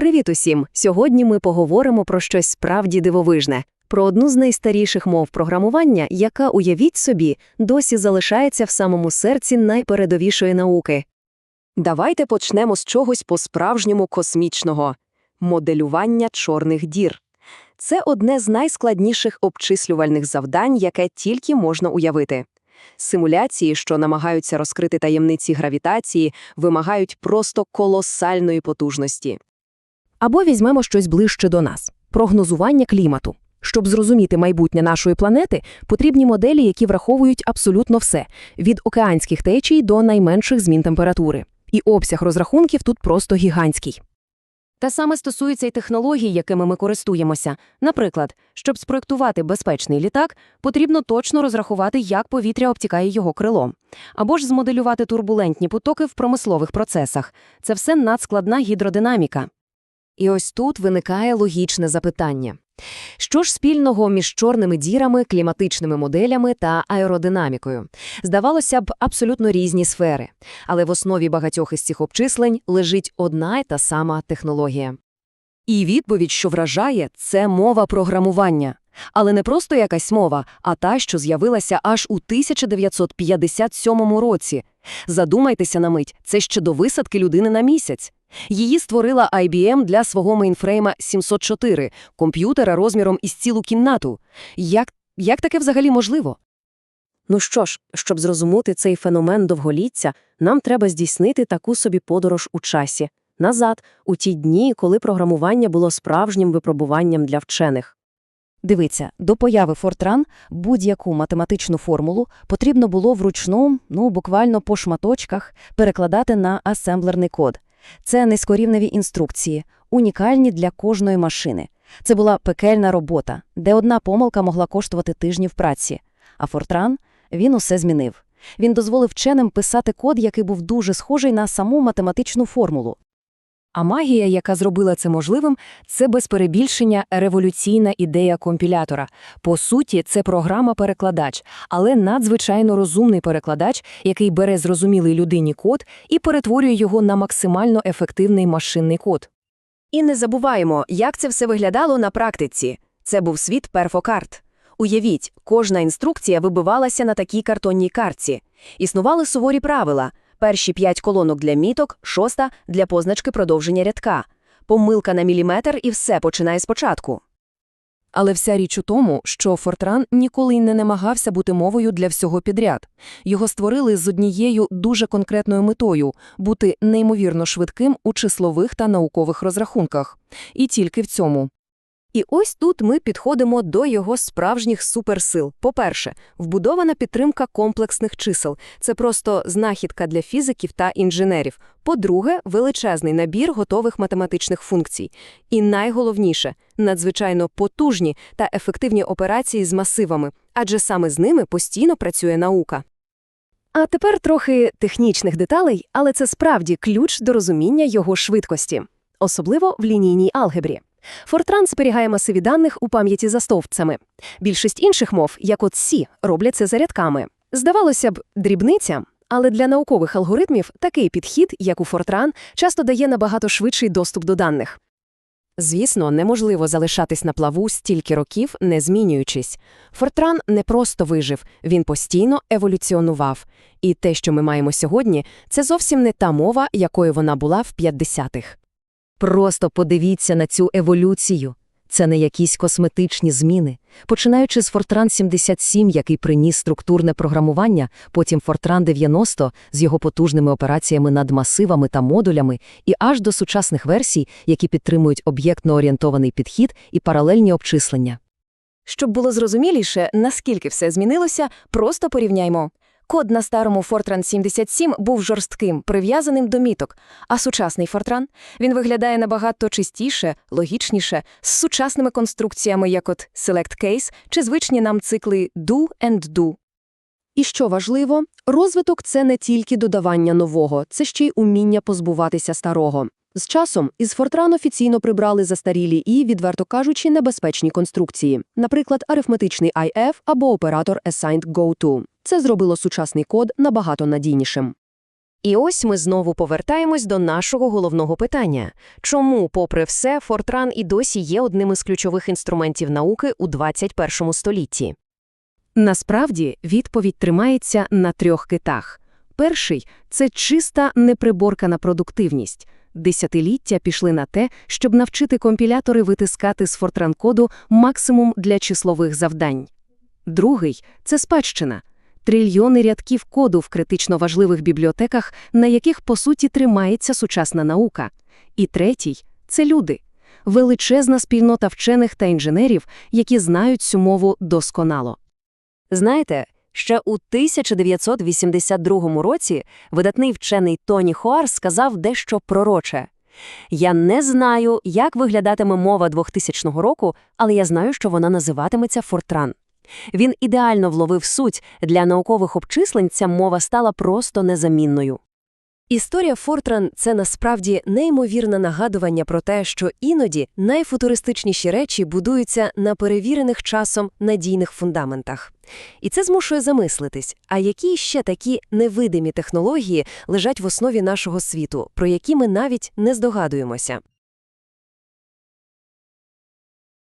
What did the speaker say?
Привіт усім! Сьогодні ми поговоримо про щось справді дивовижне, про одну з найстаріших мов програмування, яка, уявіть собі, досі залишається в самому серці найпередовішої науки. Давайте почнемо з чогось по-справжньому космічного – моделювання чорних дір. Це одне з найскладніших обчислювальних завдань, яке тільки можна уявити. Симуляції, що намагаються розкрити таємниці гравітації, вимагають просто колосальної потужності. Або візьмемо щось ближче до нас – прогнозування клімату. Щоб зрозуміти майбутнє нашої планети, потрібні моделі, які враховують абсолютно все – від океанських течій до найменших змін температури. І обсяг розрахунків тут просто гігантський. Те саме стосується й технологій, якими ми користуємося. Наприклад, щоб спроектувати безпечний літак, потрібно точно розрахувати, як повітря обтікає його крилом. Або ж змоделювати турбулентні потоки в промислових процесах. Це все надскладна гідродинаміка. І ось тут виникає логічне запитання. Що ж спільного між чорними дірами, кліматичними моделями та аеродинамікою? Здавалося б, абсолютно різні сфери. Але в основі багатьох із цих обчислень лежить одна й та сама технологія. І відповідь, що вражає, це мова програмування. Але не просто якась мова, а та, що з'явилася аж у 1957 році. Задумайтеся на мить, це ще до висадки людини на місяць. Її створила IBM для свого мейнфрейма 704, комп'ютера розміром із цілу кімнату. Як, як таке взагалі можливо? Ну що ж, щоб зрозуміти цей феномен довголіття, нам треба здійснити таку собі подорож у часі, назад, у ті дні, коли програмування було справжнім випробуванням для вчених. Дивіться, до появи Фортран будь-яку математичну формулу потрібно було вручну, ну буквально по шматочках, перекладати на асемблерний код. Це низькорівневі інструкції, унікальні для кожної машини. Це була пекельна робота, де одна помилка могла коштувати тижнів праці. А Фортран він усе змінив. Він дозволив вченим писати код, який був дуже схожий на саму математичну формулу. А магія, яка зробила це можливим, це без перебільшення революційна ідея компілятора. По суті, це програма-перекладач, але надзвичайно розумний перекладач, який бере зрозумілий людині код і перетворює його на максимально ефективний машинний код. І не забуваємо, як це все виглядало на практиці. Це був світ перфокарт. Уявіть, кожна інструкція вибивалася на такій картонній картці. Існували суворі правила – перші п'ять колонок для міток, шоста – для позначки продовження рядка. Помилка на міліметр і все починає спочатку. Але вся річ у тому, що Фортран ніколи й не намагався бути мовою для всього підряд. Його створили з однією дуже конкретною метою – бути неймовірно швидким у числових та наукових розрахунках. І тільки в цьому. І ось тут ми підходимо до його справжніх суперсил. По-перше, вбудована підтримка комплексних чисел. Це просто знахідка для фізиків та інженерів. По-друге, величезний набір готових математичних функцій. І найголовніше надзвичайно потужні та ефективні операції з масивами, адже саме з ними постійно працює наука. А тепер трохи технічних деталей, але це справді ключ до розуміння його швидкості, особливо в лінійній алгебрі. Фортран зберігає масиві даних у пам'яті за стовпцями. Більшість інших мов, як от Сі, роблять це зарядками. Здавалося б, дрібниця, але для наукових алгоритмів такий підхід, як у Фортран, часто дає набагато швидший доступ до даних. Звісно, неможливо залишатись на плаву стільки років, не змінюючись. Фортран не просто вижив, він постійно еволюціонував. І те, що ми маємо сьогодні, це зовсім не та мова, якою вона була в 50-х. Просто подивіться на цю еволюцію. Це не якісь косметичні зміни. Починаючи з Фортран 77, який приніс структурне програмування, потім Фортран 90 з його потужними операціями над масивами та модулями, і аж до сучасних версій, які підтримують об'єктно орієнтований підхід і паралельні обчислення. Щоб було зрозуміліше, наскільки все змінилося, просто порівняймо. Код на старому Fortran 77 був жорстким, прив'язаним до міток, а сучасний Fortran він виглядає набагато чистіше, логічніше, з сучасними конструкціями, як от Select Case чи звичні нам цикли Do and Do. І що важливо, розвиток це не тільки додавання нового, це ще й уміння позбуватися старого. З часом із Fortran офіційно прибрали застарілі і, відверто кажучи, небезпечні конструкції, наприклад, арифметичний IF або оператор Assigned Go-To. Це зробило сучасний код набагато надійнішим. І ось ми знову повертаємось до нашого головного питання. Чому, попри все, Фортран і досі є одним із ключових інструментів науки у 21 столітті? Насправді, відповідь тримається на трьох китах. Перший – це чиста неприборкана продуктивність. Десятиліття пішли на те, щоб навчити компілятори витискати з Фортран-коду максимум для числових завдань. Другий – це спадщина. Трильйони рядків коду в критично важливих бібліотеках, на яких, по суті, тримається сучасна наука. І третій – це люди. Величезна спільнота вчених та інженерів, які знають цю мову досконало. Знаєте, ще у 1982 році видатний вчений Тоні Хоар сказав дещо пророче. «Я не знаю, як виглядатиме мова 2000 року, але я знаю, що вона називатиметься Фортран». Він ідеально вловив суть, для наукових обчислень ця мова стала просто незамінною. Історія Фортран – це насправді неймовірне нагадування про те, що іноді найфутуристичніші речі будуються на перевірених часом надійних фундаментах. І це змушує замислитись, а які ще такі невидимі технології лежать в основі нашого світу, про які ми навіть не здогадуємося.